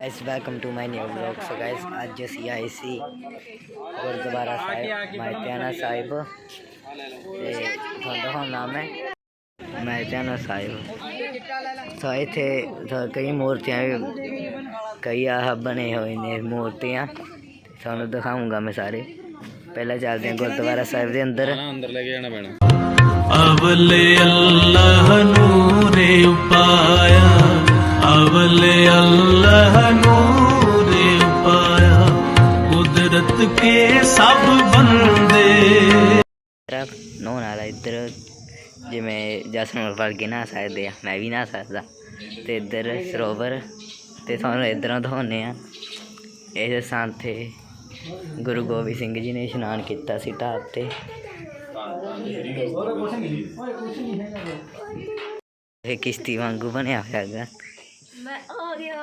Guys welcome to my new vlog so guys ਅੱਜ ਅਸੀਂ ਆਏ ਸੀ ਗੁਰਦੁਆਰਾ ਸਾਹਿਬ ਮਾਇਤਿਆਨਾ ਸਾਹਿਬ ਤੇ ਤੁਹਾਡਾ ਹੁਣ ਨਾਮ ਹੈ ਮਾਇਤਿਆਨਾ ਸਾਹਿਬ ਸੋ ਇੱਥੇ ਤਾਂ ਕਈ ਮੂਰਤੀਆਂ ਵੀ ਕਈ ਆਹ ਬਣੇ ਹੋਏ ਨੇ ਮੂਰਤੀਆਂ ਤੁਹਾਨੂੰ ਦਿਖਾਉਂਗਾ ਮੈਂ ਸਾਰੇ ਪਹਿਲਾਂ ਚੱਲਦੇ ਹਾਂ ਗੁਰਦੁਆਰਾ ਸਾਹਿਬ ਦੇ ਅੰਦਰ ਅੰਦਰ ਲੈ ਕੇ ਜਾਣਾ ਪੈਣਾ ਅਵਲੇ ਅੱਲਾਹ ਨੂਰੇ ਉਪਾਇਆ ਕੁਦਰਤ ਕੇ ਸਭ ਬੰਦੇ। ਤਰ੍ਹਾਂ ਨਹਾਉਣ ਵਾਲਾ ਇੱਧਰ ਜਿਵੇਂ ਜਸਨ ਵਰਗੇ ਨਹਾ ਸਕਦੇ ਆ, ਮੈਂ ਵੀ ਨਹਾ ਸਕਦਾ। ਤੇ ਇੱਧਰ ਸਰੋਵਰ, ਤੇ ਤੁਹਾਨੂੰ ਇੱਧਰੋਂ ਦਿਖਾਉਂਦੇ ਆ। ਇਹ ਸਥਾਨ ਤੇ ਗੁਰੂ ਗੋਬਿੰਦ ਸਿੰਘ ਜੀ ਨੇ ਇਸ਼ਨਾਨ ਕੀਤਾ ਸੀ ਢਾਬ ਤੇ। ਇਹ ਕਿਸ਼ਤੀ ਵਾਂਗੂ ਬਣਿਆ ਹੋਇਆ ਹੈਗਾ। ਮੈਂ ਆ ਗਿਆ।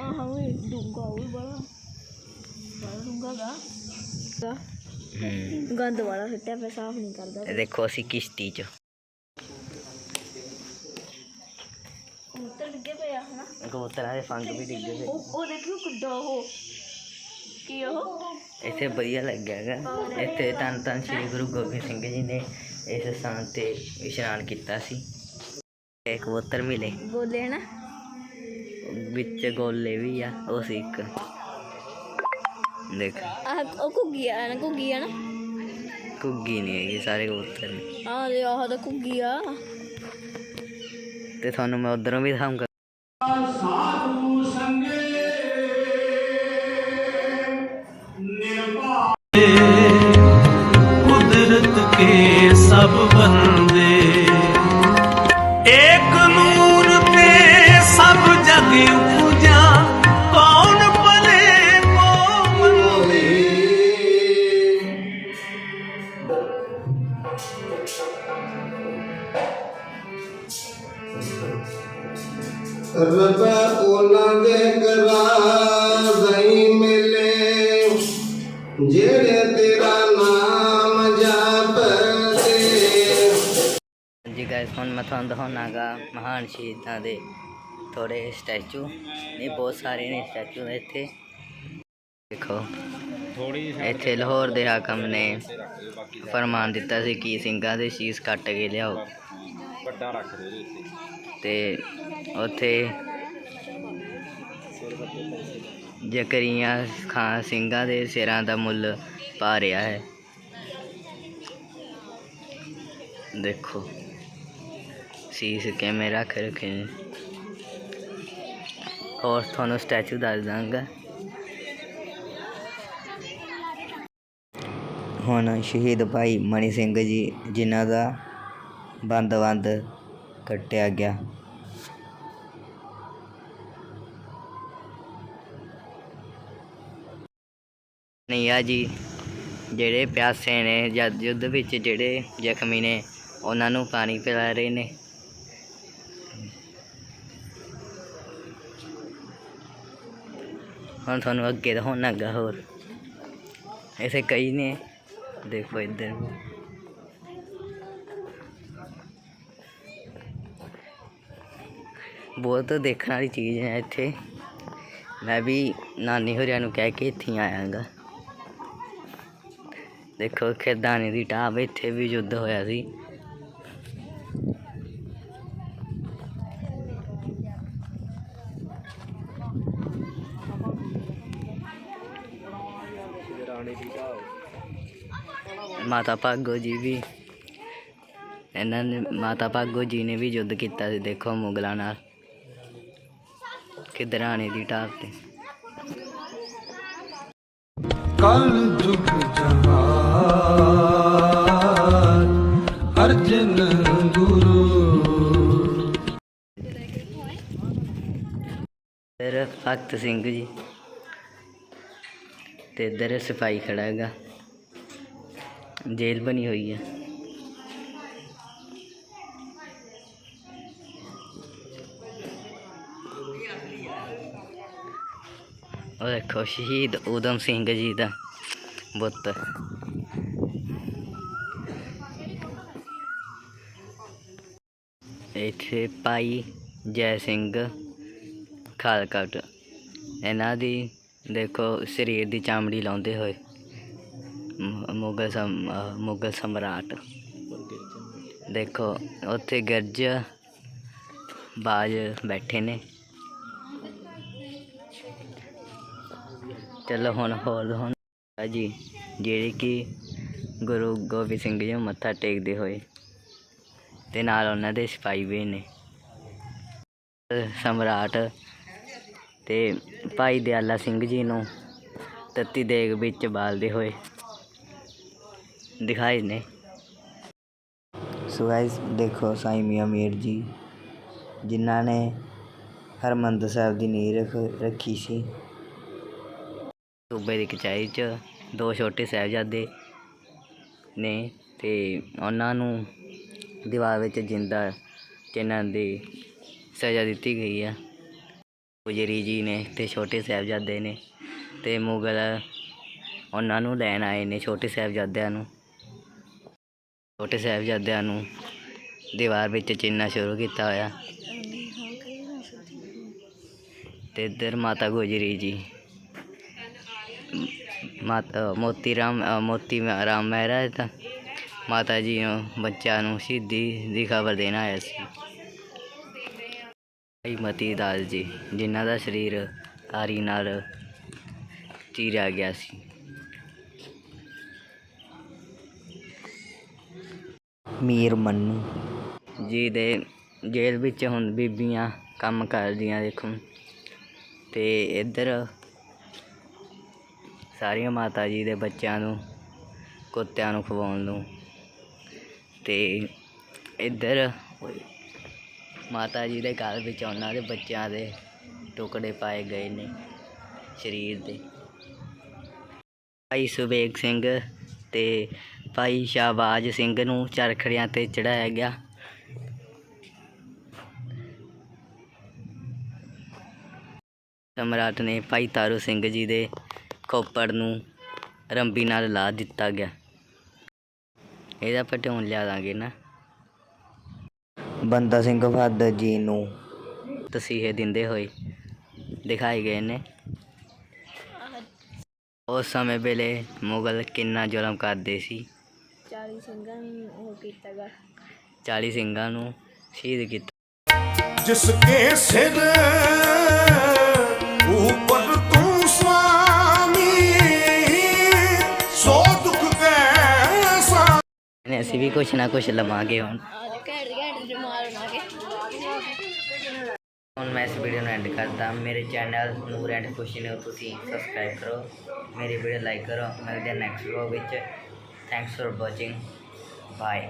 ਆਹ ਵੇ ਡੂੰਗਾ ਉਹ ਬੜਾ ਬੜਾ ਡੂੰਗਾ ਗਾ। ਹੂੰ। ਗੰਦ ਵਾਲਾ ਸਿੱਟਿਆ ਪਿਆ ਸਾਫ਼ ਨਹੀਂ ਕਰਦਾ। ਇਹ ਦੇਖੋ ਅਸੀਂ ਕਿਸ਼ਤੀ 'ਚ। ਉੱਤਰ ਡਿੱਗੇ ਪਏ ਆ ਹਨਾ? ਕਬੂਤਰਾਂ ਦੇ ਫੰਗ ਵੀ ਡਿੱਗੇ ਹੋਏ। ਉਹ ਉਹ ਦੇਖਿਓ ਕਿੱਡਾ ਉਹ। ਕੀ ਉਹ? ਇੱਥੇ ਵਧੀਆ ਲੱਗਿਆ ਹੈਗਾ। ਇੱਥੇ ਧੰਨ ਧੰਨ ਸ੍ਰੀ ਗੁਰੂ ਗੋਬਿੰਦ ਸਿੰਘ ਜੀ ਨੇ ਇਸ ਸਥਾਨ ਤੇ ਇਸ਼ਨਾਨ ਕੀਤਾ ਸੀ। ਇੱਕ ਕਬੂਤਰ ਮਿਲੇ। ਗੋਲੇ ਹਨਾ? ਵਿੱਚ ਗੋਲੇ ਵੀ ਆ ਉਹ ਸੀ ਇੱਕ। ਦੇਖ। ਆਹ ਉਹ ਘੁੱਗੀ ਆ ਨਾ ਘੁੱਗੀ ਆ ਨਾ? ਕੁੱਗੀ ਨਹੀਂ ਹੈਗੀ ਸਾਰੇ ਕਬੂਤਰ ਨੇ। ਆਹ ਦੇ ਆਹ ਦਾ ਘੁੱਗੀ ਆ। ਤੇ ਤੁਹਾਨੂੰ ਮੈਂ ਉਧਰੋਂ ਵੀ ਦਿਖਾਉਂਗਾ ਤੇਰਾ ਨਾਮ ਜਪਦੇ ਜੀ ਗਾਇਸ ਹੁਣ ਮੈਂ ਤੁਹਾਨੂੰ ਦਿਖਾਉਣਾਗਾ ਮਹਾਨ ਸ਼ਹੀਦਾਂ ਦੇ ਥੋੜੇ ਸਟੈਚੂ। ਨਹੀਂ, ਬਹੁਤ ਸਾਰੇ ਨੇ ਸਟੈਚੂ ਇੱਥੇ। ਦੇਖੋ, ਇੱਥੇ ਲਾਹੌਰ ਦੇ ਹਾਕਮ ਨੇ ਫਰਮਾਨ ਦਿੱਤਾ ਸੀ ਕਿ ਸਿੰਘਾਂ ਦੇ ਸ਼ੀਸ ਕੱਟ ਕੇ ਲਿਆਓ। ਵੱਡਾ ਰੱਖ ਦੇ ਇਹਦੇ ਤੇ ਉੱਥੇ ਜਕਰੀਆਂ ਖਾਨ ਸਿੰਘਾਂ ਦੇ ਸਿਰਾਂ ਦਾ ਮੁੱਲ ਪਾ ਰਿਹਾ ਹੈ। ਦੇਖੋ, ਸੀਸ ਕਿਵੇਂ ਰੱਖ ਰੱਖੇ ਨੇ। ਹੋਰ ਤੁਹਾਨੂੰ ਸਟੈਚੂ ਦੱਸ ਦਾਂਗਾ। ਹੁਣ ਸ਼ਹੀਦ ਭਾਈ ਮਣੀ ਸਿੰਘ ਜੀ, ਜਿਨ੍ਹਾਂ ਦਾ ਬੰਦ ਬੰਦ ਕੱਟਿਆ ਗਿਆ। ਨਹੀਂ ਆ ਜੀ। ਜਿਹੜੇ ਪਿਆਸੇ ਨੇ ਜਦ ਯੁੱਧ ਵਿੱਚ ਜਿਹੜੇ ਜ਼ਖਮੀ ਨੇ, ਉਹਨਾਂ ਨੂੰ ਪਾਣੀ ਪਿਲਾ ਰਹੇ ਨੇ। ਹੁਣ ਤੁਹਾਨੂੰ ਅੱਗੇ ਦਿਖਾਉਣਾਗਾ ਹੋਰ। ਐਸੇ ਕਈ ਨੇ। ਦੇਖੋ ਇੱਧਰ ਬਹੁਤ ਦੇਖਣ ਵਾਲੀ ਚੀਜ਼ ਹੈ ਇੱਥੇ। ਮੈਂ ਵੀ ਨਾਨੀ ਹੋਰਿਆਂ ਨੂੰ ਕਹਿ ਕੇ ਇੱਥੇ ਹੀ ਆਇਆਗਾ। ਦੇਖੋ ਖੇਦਾਨੇ ਦੀ ਟਾਪ ਇੱਥੇ ਵੀ ਯੁੱਧ ਹੋਇਆ ਸੀ। ਮਾਤਾ ਭਾਗੋ ਜੀ ਵੀ, ਇਹਨਾਂ ਨੇ, ਮਾਤਾ ਭਾਗੋ ਜੀ ਨੇ ਵੀ ਯੁੱਧ ਕੀਤਾ ਸੀ, ਦੇਖੋ ਮੁਗਲਾਂ ਨਾਲ। ਖਿਦਰਾਣੇ ਦੀ ਟਾਪ ਤੇ। ਕਲ ਜੁਗ ਜਹਾਨ ਅਰਜਨ ਗੁਰੂ ਇੱਧਰ ਭਗਤ ਸਿੰਘ ਜੀ ਤੇ ਇੱਧਰ ਸਿਪਾਹੀ ਖੜਾ ਹੈਗਾ। ਜੇਲ੍ਹ ਬਣੀ ਹੋਈ ਹੈ ਉਹ ਦੇਖੋ ਸ਼ਹੀਦ ਊਧਮ ਸਿੰਘ ਜੀ ਦਾ ਬੁੱਤ ਇੱਥੇ ਭਾਈ ਜੈ ਸਿੰਘ ਖਾਲਕਟ। ਇਹਨਾਂ ਦੀ ਦੇਖੋ ਸਰੀਰ ਦੀ ਚਾਮੜੀ ਲਾਉਂਦੇ ਹੋਏ ਮੁਗਲ ਸਮ ਮੁਗਲ ਸਮਰਾਟ। ਦੇਖੋ ਉੱਥੇ ਗਿਰਜ ਬਾਜ ਬੈਠੇ ਨੇ। ਚਲੋ ਹੁਣ ਹੋਰ ਹੁਣ ਜੀ, ਜਿਹੜੇ ਕਿ ਗੁਰੂ ਗੋਬਿੰਦ ਸਿੰਘ ਜੀ ਨੂੰ ਮੱਥਾ ਟੇਕਦੇ ਹੋਏ ਤੇ ਨਾਲ ਉਹਨਾਂ ਦੇ ਸਿਪਾਹੀ ਵੀ ਨੇ। ਸਮਰਾਟ ਤੇ ਭਾਈ ਦਿਆਲਾ ਸਿੰਘ ਜੀ ਨੂੰ ਤੱਤੀ ਦੇਗ ਵਿੱਚ ਬਾਲਦੇ ਹੋਏ ਦਿਖਾਏ ਨੇ। ਸੋ ਗਾਇਸ ਦੇਖੋ ਸਾਈਂ ਮੀਆਂ ਮੀਰ ਜੀ ਜਿਨ੍ਹਾਂ ਨੇ ਹਰਮੰਦਰ ਸਾਹਿਬ ਦੀ ਨੀਂਹ ਰੱਖ ਰੱਖੀ ਸੀ। ਸੂਬੇ ਦੀ ਕਚਹਿਰੀ 'ਚ ਦੋ ਛੋਟੇ ਸਾਹਿਬਜ਼ਾਦੇ ਨੇ ਤੇ ਉਹਨਾਂ ਨੂੰ ਦੀਵਾਰ ਵਿੱਚ ਜਿੰਦਾ ਚਿਣਨ ਦੀ ਸਜ਼ਾ ਦਿੱਤੀ ਗਈ ਆ। ਗੁਜਰੀ ਜੀ ਨੇ ਤੇ ਛੋਟੇ ਸਾਹਿਬਜ਼ਾਦੇ ਨੇ ਤੇ ਮੁਗਲ ਉਹਨਾਂ ਨੂੰ ਲੈਣ ਆਏ ਨੇ ਛੋਟੇ ਸਾਹਿਬਜ਼ਾਦਿਆਂ ਨੂੰ। ਛੋਟੇ ਸਾਹਿਬਜ਼ਾਦਿਆਂ ਨੂੰ ਦੀਵਾਰ ਵਿੱਚ ਚਿੰਨਾ ਸ਼ੁਰੂ ਕੀਤਾ ਹੋਇਆ। ਤੇ ਇੱਧਰ ਮਾਤਾ ਗੁਜਰੀ ਜੀ। ਮਾਤਾ ਮੋਤੀ ਰਾਮ ਮੋਤੀ ਰਾਮ ਮਹਿਰਾ ਤਾਂ ਮਾਤਾ ਜੀ ਨੂੰ ਬੱਚਿਆਂ ਨੂੰ ਸ਼ਹੀਦੀ ਦੀ ਖਬਰ ਦੇਣ ਆਇਆ ਸੀ। ਭਾਈ ਮਤੀ ਦਾਸ ਜੀ ਜਿਨ੍ਹਾਂ ਦਾ ਸਰੀਰ ਆਰੀ ਨਾਲ ਚੀਰਿਆ ਗਿਆ ਸੀ। ਮੀਰ ਮੰਨੂ। ਜੀ ਦੇ ਜੇਲ੍ਹ ਵਿੱਚ ਹੁਣ ਬੀਬੀਆਂ ਕੰਮ ਕਰਦੀਆਂ ਦੇਖੋ। ਤੇ ਇੱਧਰ ਸਾਰੀਆਂ ਮਾਤਾ ਜੀ ਦੇ ਬੱਚਿਆਂ ਨੂੰ ਕੁੱਤਿਆਂ ਨੂੰ ਖਵਾਉਣ ਨੂੰ ਤੇ ਇੱਧਰ ਮਾਤਾ ਜੀ ਦੇ ਘਰ ਵਿੱਚ ਉਹਨਾਂ ਦੇ ਬੱਚਿਆਂ ਦੇ ਟੁਕੜੇ ਪਾਏ ਗਏ ਨੇ ਸਰੀਰ ਦੇ। ਭਾਈ ਸੁਬੇਗ ਸਿੰਘ ਤੇ ਭਾਈ ਸ਼ਾਹਬਾਜ ਸਿੰਘ ਨੂੰ ਚਰਖੜਿਆਂ ਤੇ ਚੜਾਇਆ ਗਿਆ। ਸਮਰਾਟ ਨੇ ਭਾਈ ਤਾਰੂ ਸਿੰਘ ਜੀ ਦੇ ਖੋਪੜ ਨੂੰ ਰੰਬੀ ਨਾਲ ਲਾ ਦਿੱਤਾ ਗਿਆ। ਇਹਦਾ ਪਟਿਉਣ ਲਿਆ ਦਾਂਗੇ ਨਾ। ਬੰਦਾ ਸਿੰਘ ਬਹਾਦਰ ਜੀ ਨੂੰ। ਤਸੀਹੇ ਦਿੰਦੇ ਹੋਏ ਦਿਖਾਏ ਗਏ ਨੇ। ਉਸ ਸਮੇਂ ਵੇਲੇ ਮੁਗਲ ਕਿੰਨਾ ਜ਼ੁਲਮ ਕਰਦੇ ਸੀ। 40 ਸਿੰਘਾਂ ਨੂੰ ਉਹ ਕੀਤਾਗਾ 40 ਸਿੰਘਾਂ ਨੂੰ ਸ਼ਹੀਦ ਕੀਤਾ। ਜਿਸ ਕੇ ਸਿਰ ਉੱਪਰ کچھ نہ کچھ لما گے ہن میں اس ویڈیو نینڈ کرتا میرے چینل پور ایڈ پوچھنے سبسکرائب کرو میری ویڈیو لائک کرو مگر نیکسٹ باغ بچ فار واچنگ بائے